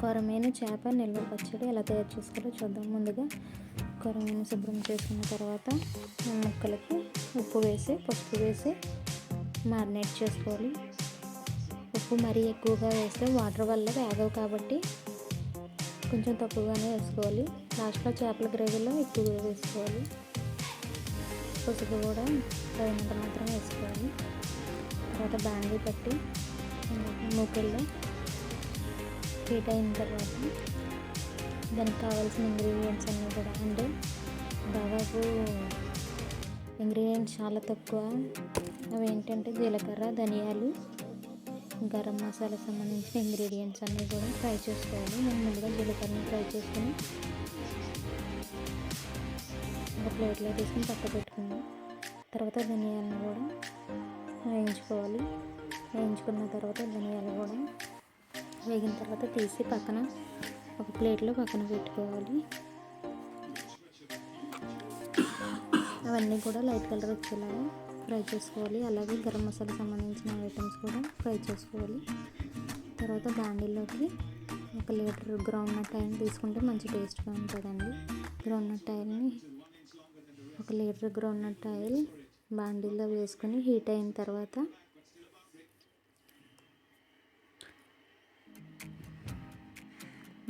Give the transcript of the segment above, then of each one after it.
కొరమేను చేప నిల్వ పచ్చడి ఎలా తయారు చేసుకోవాలో చూద్దాం. ముందుగా కొరమేను శుభ్రం చేసుకున్న తర్వాత ముక్కలకి ఉప్పు వేసి పసుపు వేసి మారినేట్ చేసుకోవాలి. ఉప్పు మరీ ఎక్కువగా వేస్తే వాటర్ వల్ల వేగవు కాబట్టి కొంచెం తక్కువగానే వేసుకోవాలి. లాస్ట్లో చేపల గ్రేవీలో ఎక్కువగా వేసుకోవాలి. పసుపు కూడా తగినంత మాత్రం వేసుకోవాలి. తర్వాత బ్యాంగిల్ పట్టి మూకెళ్ళి హీట్ అయిన తర్వాత దానికి కావాల్సిన ఇంగ్రీడియంట్స్ అన్నీ కూడా అంటే దాదాపు ఇంగ్రీడియంట్స్ చాలా తక్కువ. అవి ఏంటంటే జీలకర్ర ధనియాలు గరం మసాలా సంబంధించిన ఇంగ్రీడియంట్స్ అన్నీ కూడా ఫ్రై చేసుకోవాలి. నేను ముందుగా జీలకర్రని ఫ్రై చేసుకుని ఒక ప్లేట్లో తీసుకుని పక్క పెట్టుకున్నాను తర్వాత ధనియాలను కూడా వేయించుకోవాలి. వేయించుకున్న తర్వాత ధనియాలు కూడా వేగిన తర్వాత తీసి పక్కన ఒక ప్లేట్లో పక్కన పెట్టుకోవాలి. అవన్నీ కూడా లైట్ కలర్ వచ్చేలాగా ఫ్రై చేసుకోవాలి. అలాగే గరం మసాలా సంబంధించిన ఐటమ్స్ కూడా ఫ్రై చేసుకోవాలి. తర్వాత బాండీలోకి ఒక లీటర్ గ్రౌండ్ నట్ ఆయిల్ తీసుకుంటే మంచి టేస్ట్గా ఉంటుందండి. గ్రౌండ్ నట్ ఆయిల్ని ఒక లీటర్ గ్రౌండ్ నట్ ఆయిల్ బాండీలో వేసుకొని హీట్ అయిన తర్వాత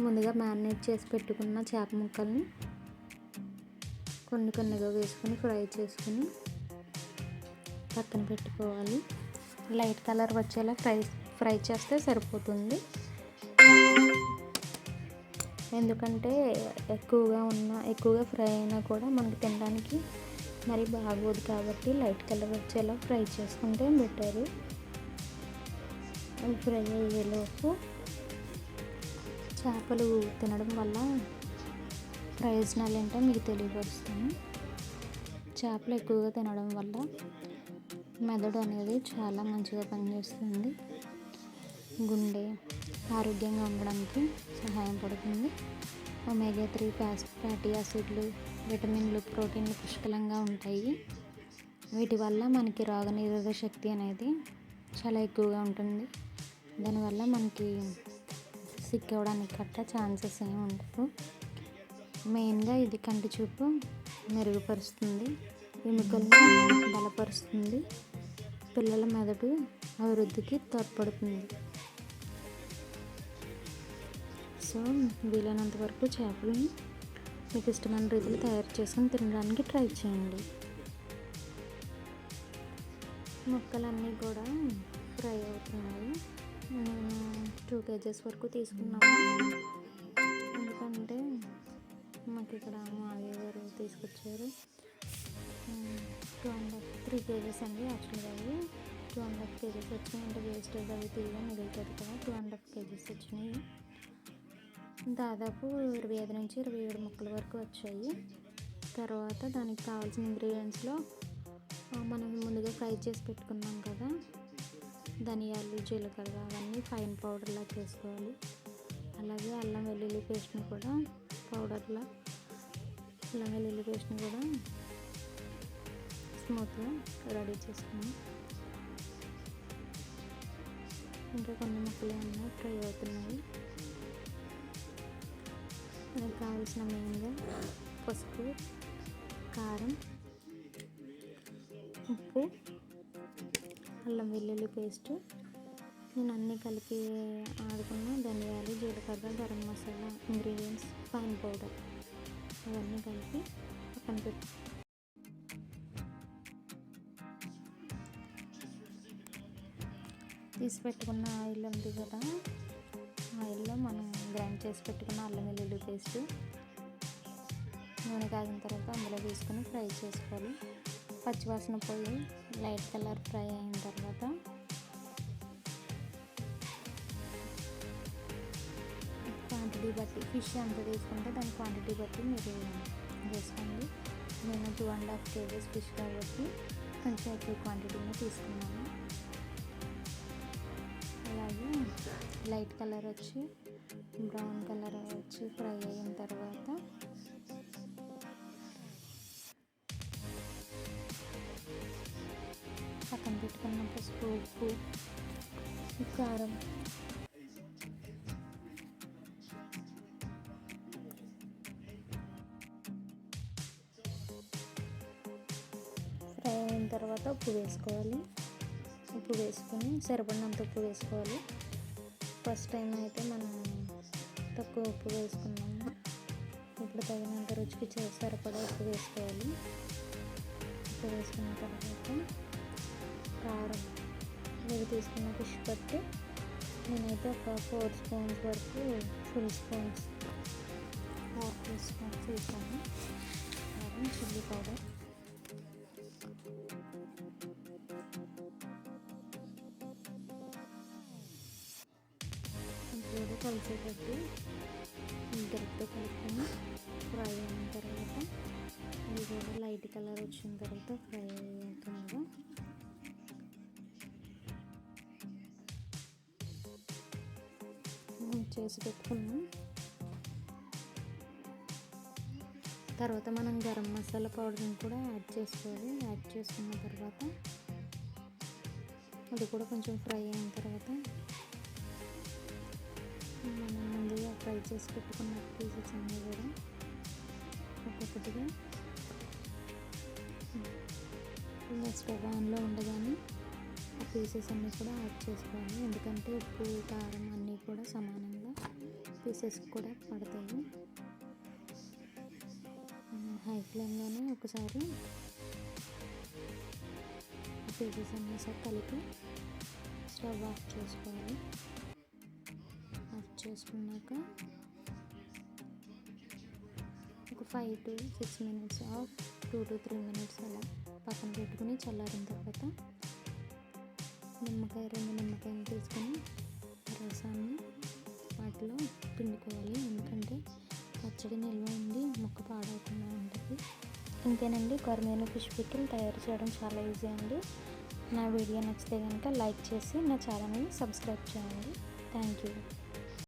ముందుగా మ్యారినేట్ చేసి పెట్టుకున్న చేప ముక్కల్ని కొన్ని కొన్నిగా వేసుకొని ఫ్రై చేసుకుని పక్కన పెట్టుకోవాలి. లైట్ కలర్ వచ్చేలా ఫ్రై ఫ్రై చేస్తే సరిపోతుంది. ఎందుకంటే ఎక్కువగా ఉన్న ఎక్కువగా ఫ్రై అయినా కూడా మనకి తినడానికి మరి బాగోదు కాబట్టి లైట్ కలర్ వచ్చేలా ఫ్రై చేసుకుంటే బెటరు. ఫ్రై అయ్యేలోపు చేపలు తినడం వల్ల ప్రయోజనాలు ఏంటో మీకు తెలియపరుస్తాను. చేపలు ఎక్కువగా తినడం వల్ల మెదడు అనేది చాలా మంచిగా పనిచేస్తుంది. గుండె ఆరోగ్యంగా ఉండడానికి సహాయపడుతుంది ఒమేగా త్రీ ఫ్యాస్ ఫ్యాటీ యాసిడ్లు విటమిన్లు ప్రోటీన్లు పుష్కలంగా ఉంటాయి. వీటి వల్ల మనకి రోగనిరోధక శక్తి అనేది చాలా ఎక్కువగా ఉంటుంది. దానివల్ల మనకి సిక్ అవ్వడానికి గట్ట ఛాన్సెస్ ఏమి ఉండవు. మెయిన్గా ఇది కంటి చూపు మెరుగుపరుస్తుంది. ఎముకలను బలపరుస్తుంది. పిల్లల మెదడు అభివృద్ధికి తోడ్పడుతుంది. సో వీలైనంత వరకు చేపలను మీకు ఇష్టమైన రీతిలో తయారు చేసుకొని తినడానికి ట్రై చేయండి. ముక్కలన్నీ కూడా పేజెస్ కేజెస్ వరకు తీసుకున్నాము. ఎందుకంటే మాకు ఇక్కడ మావి గారు తీసుకొచ్చారు. Two and half three kgs అండి యాక్చువల్గా అవి. టూ అండ్ హాఫ్ కేజెస్ వచ్చినాయి. అంటే వేస్టేజ్ అవి తీయగా మిగులుతుంది కదా. టూ అండ్ హాఫ్ కేజెస్ వచ్చినాయి. దాదాపు ఇరవై ఐదు నుంచి ఇరవై ఏడు ముక్కల వరకు వచ్చాయి. తర్వాత దానికి కావాల్సిన ఇంగ్రీడియంట్స్లో మనం ముందుగా ఫ్రై చేసి పెట్టుకున్నాం కదా. ధనియాలు జీలకర్ర అవన్నీ ఫైన్ పౌడర్లా చేసుకోవాలి. అలాగే అల్లం వెల్లుల్లి పేస్ట్ని కూడా పౌడర్లా అల్లం వెల్లుల్లి పేస్ట్ని కూడా స్మూత్గా రెడీ చేసుకున్నాం. ఇంకా కొన్ని ముక్కలు ఏమన్నా ఫ్రై అవుతున్నాయి. మనకు కావాల్సిన మెయిన్గా పసుపు కారం ఉప్పు అల్లం వెల్లుల్లి పేస్ట్. నేను అన్నీ కలిపి ఆడుకున్న. ధనియాలు జీలకర్ర garam masala ingredients pan powder అవన్నీ కలిపి పక్కన పెట్టి. తీసి పెట్టుకున్న ఆయిల్ ఉంది కదా ఆయిల్లో మనం గ్రైండ్ చేసి పెట్టుకున్న అల్లం వెల్లుల్లి పేస్ట్. నూనె కాగిన తర్వాత అందులో తీసుకొని ఫ్రై చేసుకోవాలి. పచ్చివాసన పోయి లైట్ కలర్ ఫ్రై అయిన తర్వాత క్వాంటిటీ బట్టి ఫిష్ ఎంత తీసుకుంటే దాని క్వాంటిటీ బట్టి మీరు వేసుకోండి నేను two and half kgs fish కాబట్టి కొంచెం ఎక్కువ క్వాంటిటీని తీసుకున్నాను. అలాగే లైట్ కలర్ వచ్చి బ్రౌన్ కలర్ వచ్చి ఫ్రై అయ్యి పక్కన పెట్టుకున్న పసుపు ఉప్పు కారం. ఫ్రై అయిన తర్వాత ఉప్పు వేసుకోవాలి. ఉప్పు వేసుకొని సరిపడినంత ఉప్పు వేసుకోవాలి. ఫస్ట్ టైం అయితే మనం తక్కువ ఉప్పు వేసుకున్నాము. ఇప్పుడు తగినంత రుచికి సరిపడా ఉప్పు వేసుకోవాలి. ఉప్పు వేసుకున్న తర్వాత కారం ఇవి తీసుకున్న ఫిష్ బట్టి నేనైతే ఒక ఫోర్ స్పూన్స్ వరకు full spoons four teaspoons spoons. కారం చిల్లీ పౌడర్. ఇప్పుడు కలిసేటట్టు గరిటతో కలుపుకొని ఫ్రై అయిన తర్వాత ఇది కూడా లైట్ కలర్ వచ్చిన తర్వాత ఫ్రై చేసి పెట్టుకున్నాం. తర్వాత మనం గరం మసాలా పౌడర్ని కూడా యాడ్ చేసుకోవాలి. యాడ్ చేసుకున్న తర్వాత అది కూడా కొంచెం ఫ్రై అయిన తర్వాత మనం ముందుగా ఫ్రై చేసి పెట్టుకున్న పీసెస్ అన్నీ కూడా ఒక్కొక్కటిగా ఇలా స్టవ్ ఆన్లో ఉండగానే ఆ పీసెస్ అన్నీ కూడా యాడ్ చేసుకోవాలి. ఎందుకంటే ఉప్పు కారం అన్నీ కూడా సమానంగా పీసెస్ కూడా పడతాయి. హై ఫ్లేమ్లోనే ఒకసారి పీసెస్ అన్నీ సార్ కలిపి స్టవ్ ఆఫ్ చేసుకోవాలి. ఆఫ్ చేసుకున్నాక ఒక five to six minutes off two to three minutes అలా పక్కన పెట్టుకుని చల్లారిన తర్వాత నిమ్మకాయ రెండు నిమ్మకాయలు తీసుకొని రసాన్ని వాటిలో పిండుకోవాలి. ఎందుకంటే పచ్చడి నిల్వ ఉండి మొక్క పాడవకుండా ఉంటుంది ఇంకేనండి కొరమేను ఫిష్ పికిల్ తయారు చేయడం చాలా ఈజీ అండి. నా వీడియో నచ్చితే కనుక లైక్ చేసి నా ఛానల్ని సబ్స్క్రైబ్ చేయండి. Thank you.